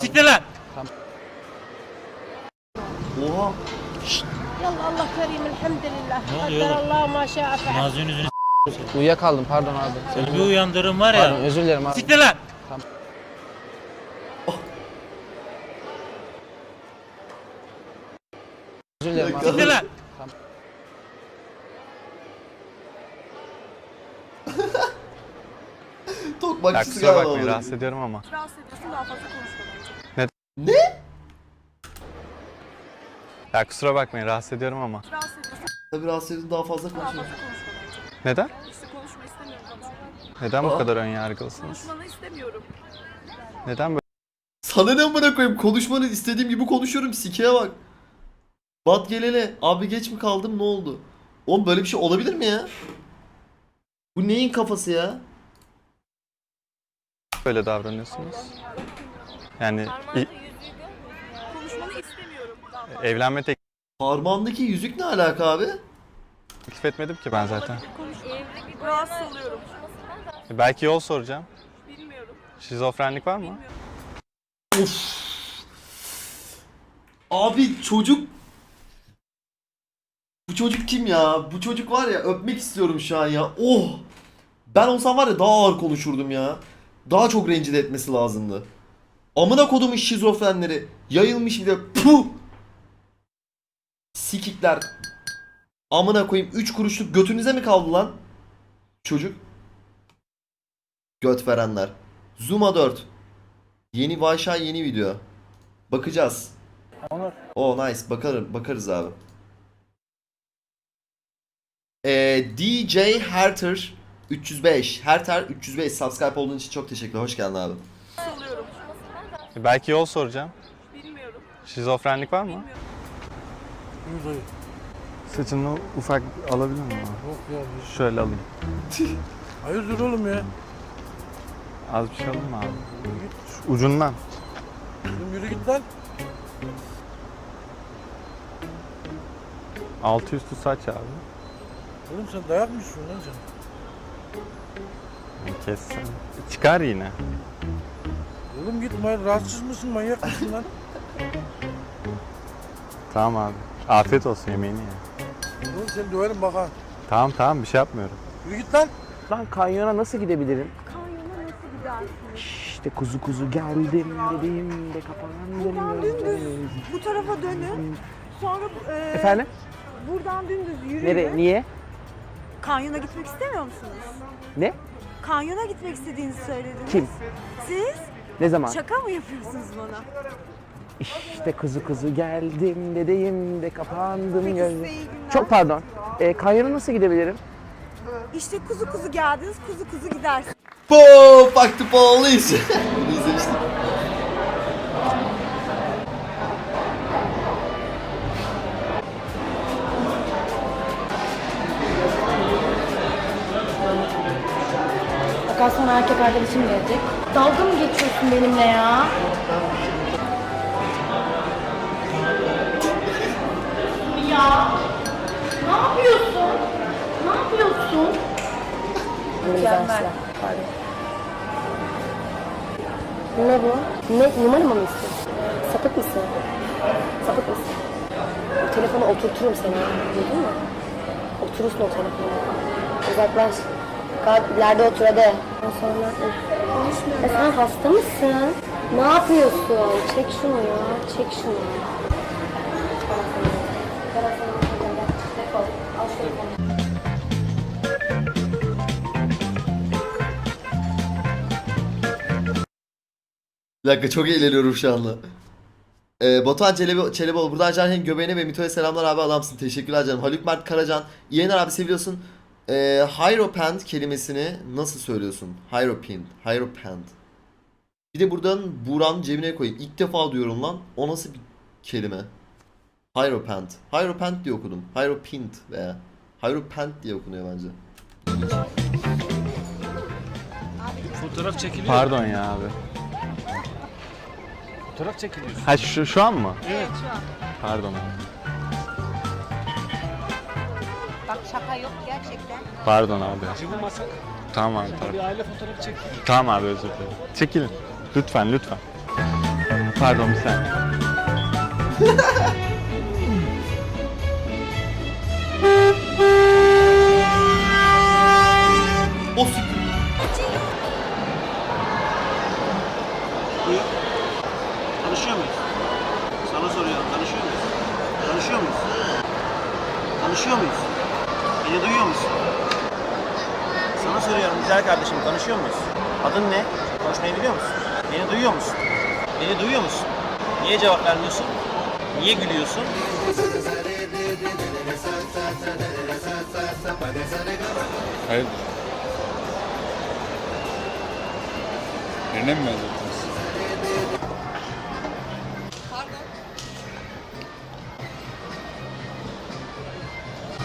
Siktir lan. Oha. Yallah Allah kerim elhamdülillah. Ne oluyor Allah maşa efendim. Nazlı'nın yüzünü Uyuyakaldım pardon abi. s**tim. bir uyandırım var Pardon ya. özür dilerim abi. Siktir lan. Oh. Özür dilerim abi. Siktir lan. Ya Tokmakçısı kusura galiba. bakmayın bu. rahatsız ediyorum ama. Rahatsız ediyorsun daha fazla konuşma bence. Ne? Ya kusura bakmayın rahatsız ediyorum ama. Rahatsız ediyorsun Tabii rahatsız edin daha fazla daha fazla konuşma bence. Neden? İşte konuşma istemiyorum konuşma. Neden bu Aa. kadar ön yargılısınız? Konuşmanı istemiyorum. Neden böyle? Sana ne amına koyayım konuşmanı istediğim gibi konuşuyorum sikeye bak. Bat gelele abi geç mi kaldım ne oldu? Oğlum böyle bir şey olabilir mi ya? Bu neyin kafası ya? Böyle davranıyorsunuz? Yani i- Konuşmanı istemiyorum daha fazla. evlenme Parmağındaki yüzük ne alaka abi? teklif etmedim ki ben zaten. Rahatsız oluyorum. Belki yol soracağım. Bilmiyorum. Şizofrenlik var mı? Of. Abi çocuk Bu çocuk kim ya? Bu çocuk var ya öpmek istiyorum şu an ya. Oh! Ben olsam var ya daha ağır konuşurdum ya. Daha çok rencide etmesi lazımdı. Amına kodumun şizofrenleri. Yayılmış bir de puh! Sikikler. Amına koyayım 3 kuruşluk götünüze mi kaldı lan? Çocuk. Göt verenler. Zuma 4. Yeni Vayşa yeni video. Bakacağız. Oh nice. Bakarım, bakarız abi. Ee, DJ Herter 305. Herter 305 subscribe olduğun için çok teşekkürler. Hoş geldin abi. Rahatsız oluyorum. Belki yol soracağım. Bilmiyorum. Şizofrenlik var mı? Bilmiyorum. Saçını ufak alabilir miyim? Yok ya. Şöyle alayım. Hayırdır oğlum ya? Az bir şey alayım mı abi? Ucundan. Oğlum yürü git lan. Altı üstü saç abi. Oğlum sen dayak mı istiyorsun lan sen? Kessen. Çıkar yine. Oğlum git man rahatsız mısın manyak mısın lan? Tamam abi. Afiyet olsun yemeğini ye. Oğlum seni döverim bak ha. Tamam tamam bir şey yapmıyorum. Yürü git lan. Lan kanyona nasıl gidebilirim? Kanyona nasıl gidersin? İşte kuzu kuzu geldim dediğim de kapandım. Buradan dümdüz bu tarafa dönün. Sonra e, Efendim? buradan dümdüz yürüyün. Nereye? Niye? Kanyona gitmek istemiyor musunuz? Ne? Kanyona gitmek istediğinizi söylediniz. Kim? Siz? Ne zaman? Şaka mı yapıyorsunuz bana? İşte kuzu kuzu geldim dediğim de kapandım Peki gözüm. size iyi günler. Çok pardon. E, kanyona nasıl gidebilirim? İşte kuzu kuzu geldiniz, kuzu kuzu gidersiniz. Po, fuck the police. Bunu Fakat sonra erkek arkadaşım gelecek. Dalga mı geçiyorsun benimle ya? ya ne yapıyorsun? Ne yapıyorsun? Mükemmel. Ne bu? Ne, numara mı istiyorsun? Sapık mısın? Sapık mısın? Telefonu oturturum seni. Duydun mu? Oturursun o telefona. Uzaklaş. Kalk ileride otur hadi. Sonra... E sen hasta mısın? Ne yapıyorsun? Çek şunu ya. Çek şunu. Bir dakika çok eğleniyorum şu anda. Ee, Batuhan Çelebi, Çeleboğlu. Buradan Canhen'in göbeğine ve Mito'ya selamlar abi adamsın. Teşekkürler canım. Haluk Mert Karacan. Yener abi seviyorsun. Ee, Hieropant kelimesini nasıl söylüyorsun? Hieropant. Hieropant. Bir de buradan Buran cebine koyayım. İlk defa duyuyorum lan. O nasıl bir kelime? Hieropant. Hieropant diye okudum. Hieropint veya Hieropant diye okunuyor bence. Fotoğraf çekiliyor. Pardon ya abi. Fotoğraf çekiliyor. Ha şu, şu an mı? Evet. Pardon. Bak şaka yok gerçekten. Pardon abi. Cıvımasak Tamam abi. bir aile fotoğrafı çekiyor. Tamam abi özür dilerim. Çekilin. Lütfen lütfen. Pardon bir saniye. O siktir. Tanışıyor muyuz? Sana soruyorum. Tanışıyor muyuz? Tanışıyor muyuz? Tanışıyor muyuz? Beni duyuyor musun? Sana soruyorum güzel kardeşim tanışıyor muyuz? Adın ne? Konuşmayı biliyor musun? Beni duyuyor musun? Beni duyuyor musun? Niye cevap vermiyorsun? Niye gülüyorsun? Hayır. Birine mi benzettiniz? Pardon.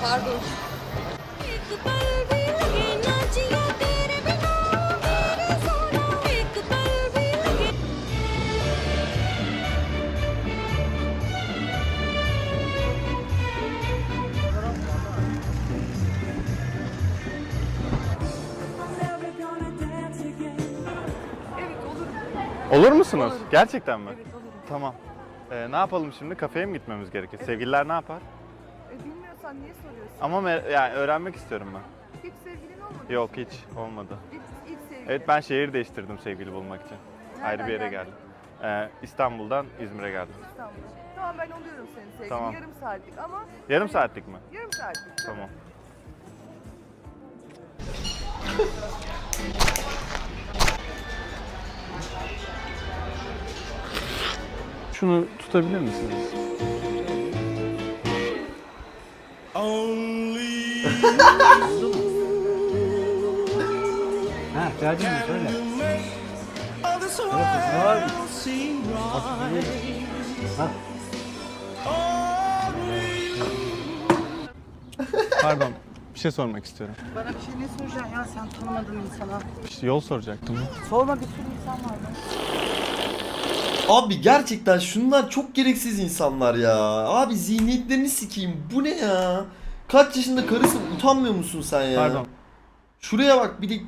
Pardon. Olur musunuz? Gerçekten mi? Tamam. Ee, ne yapalım şimdi? Kafeye mi gitmemiz gerekir? Sevgililer ne yapar? Bilmiyorsan niye soruyorsun? Ama mer- yani öğrenmek istiyorum ben. Hiç sevgilin olmadı. Yok hiç olmadı. İlk, ilk sevgilin. Evet ben şehir değiştirdim sevgili bulmak için. Ayrı bir yere geldin? geldim. Ee, İstanbul'dan İzmir'e geldim. İstanbul. Tamam ben oluyorum senin sevgilin. Tamam. Yarım saatlik ama Yarım saatlik mi? yarım saatlik. Tamam. Şunu tutabilir misiniz? Ha, ihtiyacın mı? Söyle. Pardon, bir şey sormak istiyorum. Bana bir şey ne soracaksın ya sen tanımadığın insana? İşte yol soracaktım. Sorma bir sürü insan var. Abi gerçekten şunlar çok gereksiz insanlar ya. Abi zihniyetlerini sikeyim. Bu ne ya? Kaç yaşında karısın utanmıyor musun sen ya? Pardon. Şuraya bak bir de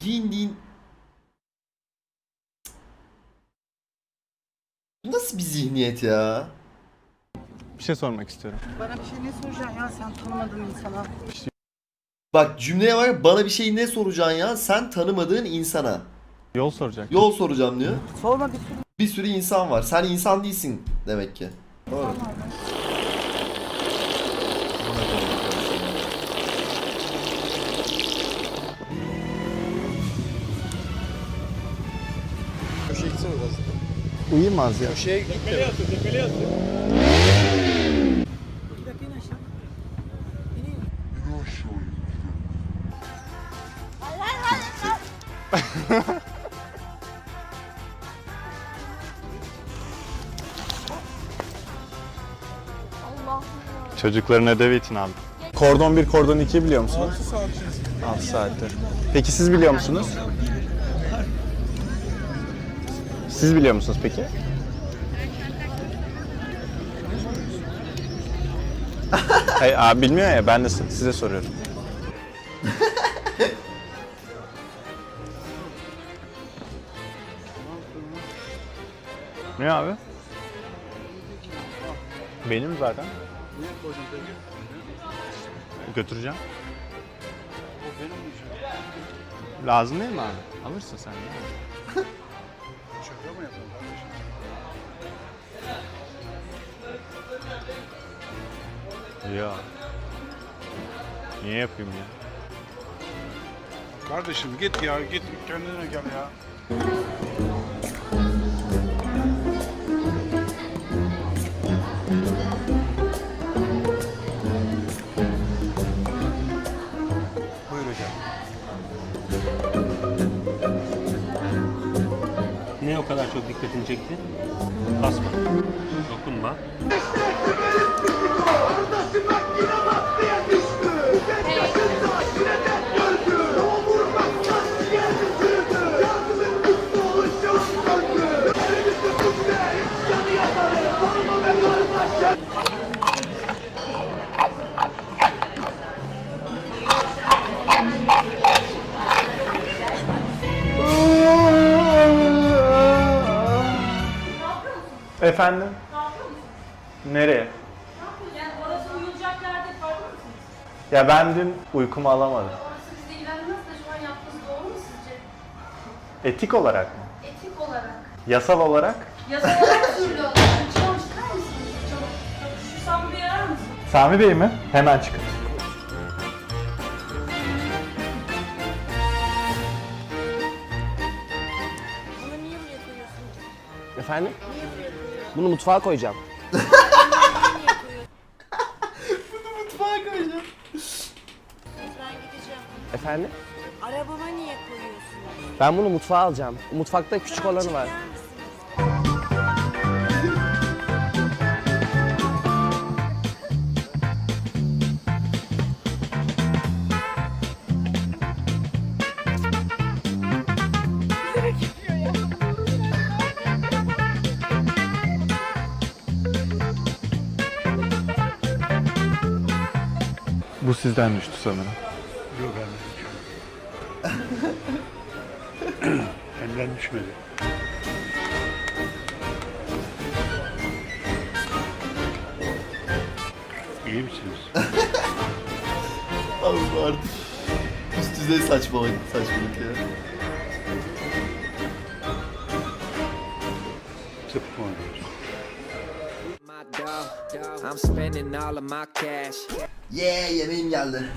giyindiğin Bu nasıl bir zihniyet ya? Bir şey sormak istiyorum. Bana bir şey ne soracaksın ya sen tanımadığın insana? Bak cümleye bak bana bir şey ne soracaksın ya? Sen tanımadığın insana. Yol soracaktım. Yol soracağım diyor. Sorma bir sürü Bir sürü insan var. Sen insan değilsin demek ki. Doğru. Uyumaz ya. Çocukların ödevi için aldım. Kordon 1, kordon 2 biliyor musunuz? 6 saat. 6 saattir. Peki siz biliyor musunuz? Siz biliyor musunuz peki? Hayır abi bilmiyor ya ben de si- size soruyorum. ne abi? Benim zaten. Götüreceğim. Lazım değil mi abi? Alırsın sen. değil mi? Ya. Niye yapayım ya? Kardeşim git ya git kendine gel ya. Çok dikkatini çekti? Basma. Dokunma. Efendim? Nereye? Yani orası uyulacak yerde farklı mısınız? Ya ben dün uykumu alamadım. Orası bizi ilgilenmez de şu an yaptığınız doğru mu sizce? Etik olarak mı? Etik olarak. Yasal olarak? Yasal olarak türlü olarak. Çıkar mısınız? Çabuk. Çabuk. Şu Sami Bey'i arar mısın? Sami Bey mi? Hemen çıkın. Bunu niye buraya? Efendim? Bunu mutfağa koyacağım. Mutfağa koyacağım. Ben gideceğim. Efendim? Arabama niye koyuyorsunuz? Ben bunu mutfağa alacağım. Mutfakta küçük olanı var. Sizden düştü sanırım. Benden düşmedi. İyi misiniz? Allah artık. Üst düzey saçmalık, saçmalık ya. I'm spending all of my cash. Yeah, yemeğim geldi.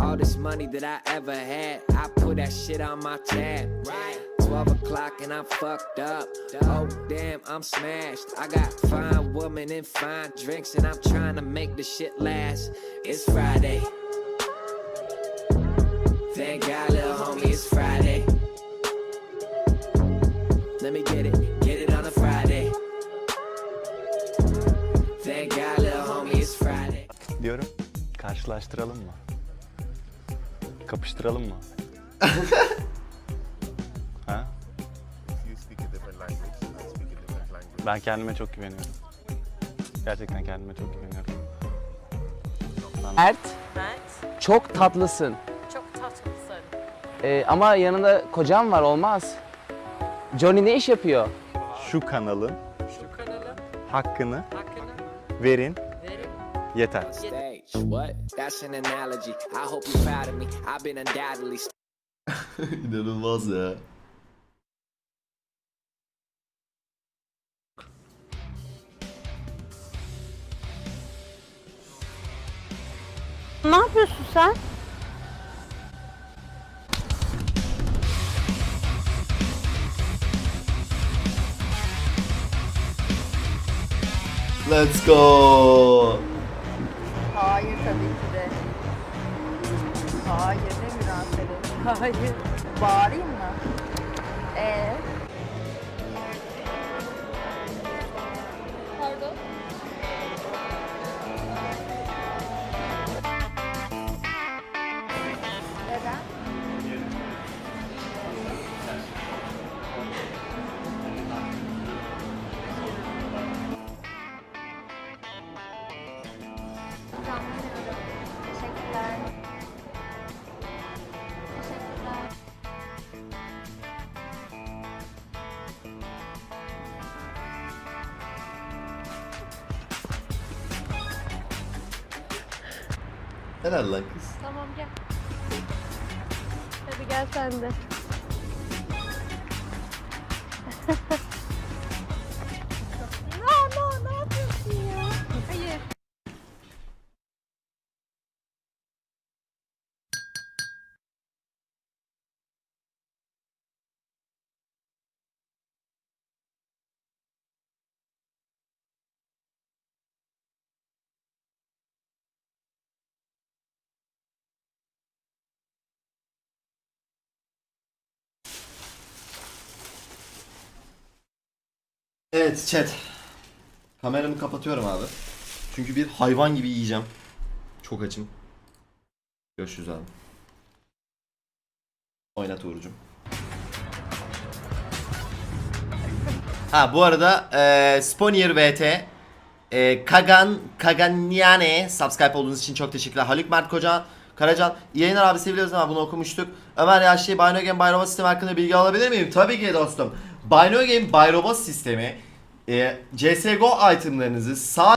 All this money that I ever had, I put that shit on my tab. Right. 12 o'clock and I'm fucked up. Oh, damn, I'm smashed. I got fine woman and fine drinks, and I'm trying to make the shit last. It's Friday. Thank God, little homie, it's Friday. Let me get it, get it on a Friday. Thank God, little homie, it's Friday. Diyorum. Karşılaştıralım mı? Kapıştıralım mı? ha? Ben kendime çok güveniyorum. Gerçekten kendime çok güveniyorum. Mert, Mert, çok tatlısın. çok tatlısın. Ee, ama yanında kocam var olmaz. Johnny ne iş yapıyor? Şu kanalın Şu kanalın hakkını hakkını verin verin. yeter. Stage. What? That's an analogy. I hope you're proud of me. I've been undoubtedly İnanılmaz ya. Ne yapıyorsun sen? Let's go. Hayır tabii ki de. Hayır ne münasebet. Hayır. Bağırayım mı? Ee? Helal lan kız. Tamam gel. Hadi gel sen de. Evet chat. Kameramı kapatıyorum abi. Çünkü bir hayvan gibi yiyeceğim. Çok açım. Görüşürüz abi. Oynat Uğur'cum. Ha bu arada e, Sponier VT e, Kagan Kaganiane subscribe olduğunuz için çok teşekkürler. Haluk Mert Koca Karacan iyi yayınlar abi seviyoruz ama bunu okumuştuk. Ömer Yaşlı Game Bayrova sistemi hakkında bilgi alabilir miyim? Tabii ki dostum. Bino Game Bayrova sistemi e, CSGO itemlarınızı sağ